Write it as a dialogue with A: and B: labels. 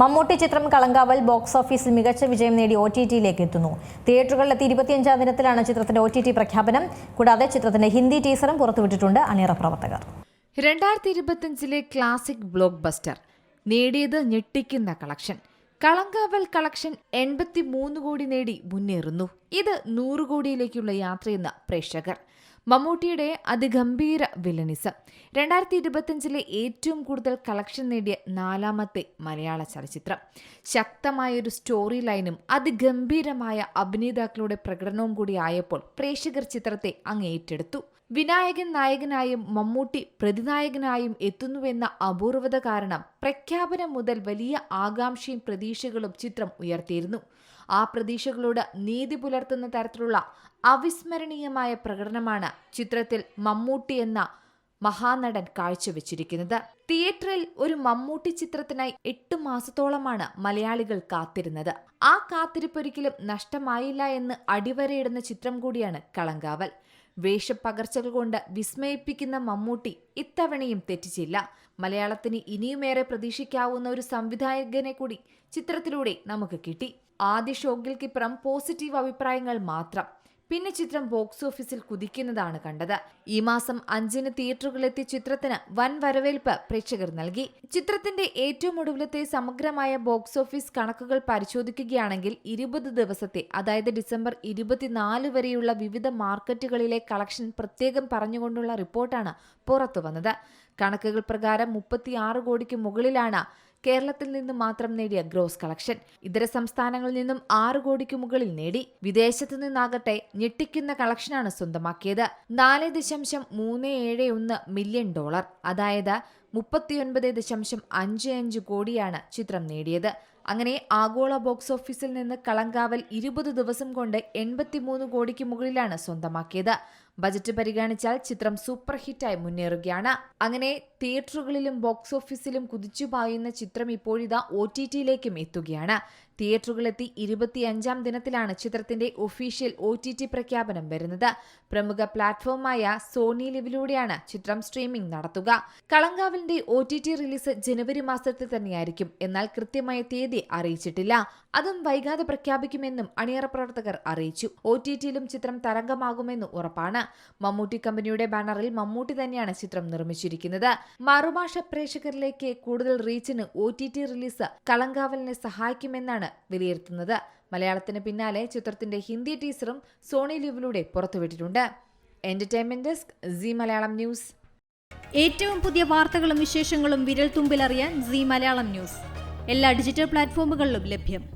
A: മമ്മൂട്ടി ചിത്രം കളങ്കാവൽ ബോക്സ് ഓഫീസിൽ മികച്ച വിജയം നേടി ഒ ടി ടിയിലേക്ക് എത്തുന്നു. തിയേറ്ററുകളിലെത്തി ഇരുപത്തിയഞ്ചാം ദിനത്തിലാണ് ചിത്രത്തിന്റെ ഒ ടി ടി പ്രഖ്യാപനം. കൂടാതെ ചിത്രത്തിന്റെ ഹിന്ദി ടീസറും പുറത്തുവിട്ടിട്ടുണ്ട് അണിയറ പ്രവർത്തകർ.
B: രണ്ടായിരത്തി ഇരുപത്തിയഞ്ചിലെ ക്ലാസിക് ബ്ലോക്ക് ബസ്റ്റർ നേടിയത് ഞെട്ടിക്കുന്ന കളക്ഷൻ. കളങ്കാവൽ കളക്ഷൻ എൺപത്തി മൂന്ന് കോടി നേടി മുന്നേറുന്നു. ഇത് നൂറ് കോടിയിലേക്കുള്ള യാത്രയെന്ന് പ്രേക്ഷകർ. മമ്മൂട്ടിയുടെ അതിഗംഭീര വിലനിസം രണ്ടായിരത്തി ഇരുപത്തിയഞ്ചിലെ ഏറ്റവും കൂടുതൽ കളക്ഷൻ നേടിയ നാലാമത്തെ മലയാള ചലച്ചിത്രം. ശക്തമായൊരു സ്റ്റോറി ലൈനും അതിഗംഭീരമായ അഭിനേതാക്കളുടെ പ്രകടനവും കൂടി ആയപ്പോൾ പ്രേക്ഷകർ ചിത്രത്തെ അങ്ങ് ഏറ്റെടുത്തു. വിനായകൻ നായകനായും മമ്മൂട്ടി പ്രതിനായകനായും എത്തുന്നുവെന്ന അപൂർവത കാരണം പ്രഖ്യാപനം മുതൽ വലിയ ആകാംക്ഷയും പ്രതീക്ഷകളും ചിത്രം ഉയർത്തിയിരുന്നു. ആ പ്രതീക്ഷകളോട് നീതി പുലർത്തുന്ന തരത്തിലുള്ള അവിസ്മരണീയമായ പ്രകടനമാണ് ചിത്രത്തിൽ മമ്മൂട്ടി എന്ന മഹാനടൻ കാഴ്ചവെച്ചിരിക്കുന്നത്. തിയേറ്ററിൽ ഒരു മമ്മൂട്ടി ചിത്രത്തിനായി എട്ട് മാസത്തോളമാണ് മലയാളികൾ കാത്തിരുന്നത്. ആ കാത്തിരിപ്പൊരിക്കലും നഷ്ടമായില്ല എന്ന് അടിവരയിടുന്ന ചിത്രം കൂടിയാണ് കളങ്കാവൽ. വേഷപ്പകർച്ചകൾ കൊണ്ട് വിസ്മയിപ്പിക്കുന്ന മമ്മൂട്ടി ഇത്തവണയും തെറ്റിച്ചില്ല. മലയാളത്തിന് ഇനിയുമേറെ പ്രതീക്ഷിക്കാവുന്ന ഒരു സംവിധായകനെ കൂടി ചിത്രത്തിലൂടെ നമുക്ക് കിട്ടി. ആദ്യ ഷോക്കിൽക്കിപ്പുറം പോസിറ്റീവ് അഭിപ്രായങ്ങൾ മാത്രം. പിന്നെ ചിത്രം ബോക്സ് ഓഫീസിൽ കുതിക്കുന്നതാണ് കണ്ടത്. ഈ മാസം അഞ്ചിന് തിയേറ്ററുകളിലെത്തിയ ചിത്രത്തിന് വൻ വരവേൽപ്പ് പ്രേക്ഷകർ നൽകി. ചിത്രത്തിന്റെ ഏറ്റവും ഒടുവിലത്തെ സമഗ്രമായ ബോക്സ് ഓഫീസ് കണക്കുകൾ പരിശോധിക്കുകയാണെങ്കിൽ ഇരുപത് ദിവസത്തെ അതായത് ഡിസംബർ ഇരുപത്തിനാല് വരെയുള്ള വിവിധ മാർക്കറ്റുകളിലെ കളക്ഷൻ പ്രത്യേകം പറഞ്ഞുകൊണ്ടുള്ള റിപ്പോർട്ടാണ് പുറത്തു വന്നത് കണക്കുകൾ പ്രകാരം മുപ്പത്തിയാറ് കോടിക്ക് മുകളിലാണ് കേരളത്തിൽ നിന്ന് മാത്രം നേടിയ ഗ്രോസ് കളക്ഷൻ. ഇതര സംസ്ഥാനങ്ങളിൽ നിന്നും ആറ് കോടിക്ക് മുകളിൽ നേടി. വിദേശത്ത് നിന്നാകട്ടെ ഞെട്ടിക്കുന്ന കളക്ഷനാണ് സ്വന്തമാക്കിയത്. നാല് ദശാംശം മൂന്ന് ഏഴ് ഒന്ന് മില്യൺ ഡോളർ. അതായത് മുപ്പത്തിയൊൻപത് ദശാംശം അഞ്ച് അഞ്ച് കോടിയാണ് ചിത്രം നേടിയത്. അങ്ങനെ ആഗോള ബോക്സ് ഓഫീസിൽ നിന്ന് കളങ്കാവൽ ഇരുപത് ദിവസം കൊണ്ട് എൺപത്തിമൂന്ന് കോടിക്ക് മുകളിലാണ് സ്വന്തമാക്കിയത്. ബജറ്റ് പരിഗണിച്ചാൽ ചിത്രം സൂപ്പർ ഹിറ്റായി മുന്നേറുകയാണ്. അങ്ങനെ തിയേറ്ററുകളിലും ബോക്സ് ഓഫീസിലും കുതിച്ചുപായുന്ന ചിത്രം ഇപ്പോഴിതാ ഒ ടി ടിയിലേക്കും എത്തുകയാണ്. തിയേറ്ററുകളെത്തി ഇരുപത്തിയഞ്ചാം ദിനത്തിലാണ് ചിത്രത്തിന്റെ ഒഫീഷ്യൽ ഒ പ്രഖ്യാപനം വരുന്നത്. പ്രമുഖ പ്ലാറ്റ്ഫോമായ സോണി ലിവിലൂടെയാണ് ചിത്രം സ്ട്രീമിംഗ് നടത്തുക. കളങ്കാവലിന്റെ ഒ റിലീസ് ജനുവരി മാസത്തിൽ തന്നെയായിരിക്കും. എന്നാൽ കൃത്യമായ തീയതി അറിയിച്ചിട്ടില്ല. അതും വൈകാതെ പ്രഖ്യാപിക്കുമെന്നും അണിയറ പ്രവർത്തകർ അറിയിച്ചു. ഒ ചിത്രം തരംഗമാകുമെന്ന് ഉറപ്പാണ്. മമ്മൂട്ടി കമ്പനിയുടെ ബാനറിൽ മമ്മൂട്ടി തന്നെയാണ് ചിത്രം നിർമ്മിച്ചിരിക്കുന്നത്. മറുഭാഷ പ്രേക്ഷകരിലേക്ക് കൂടുതൽ റീച്ചിന് ഒ റിലീസ് കളങ്കാവലിനെ സഹായിക്കുമെന്നാണ് വിലയിരുത്തുന്നത്. മലയാളത്തിന് പിന്നാലെ ചിത്രത്തിന്റെ ഹിന്ദി ടീസറും സോണി ലിവിലൂടെ പുറത്തുവിട്ടിട്ടുണ്ട്. Entertainment desk Zee Malayalam news.
C: ഏറ്റവും പുതിയ വാർത്തകളും വിശേഷങ്ങളും വിരൽ തുമ്പിലറിയാൻ സി മലയാളം ന്യൂസ്. എല്ലാ ഡിജിറ്റൽ പ്ലാറ്റ്ഫോമുകളിലും ലഭ്യം.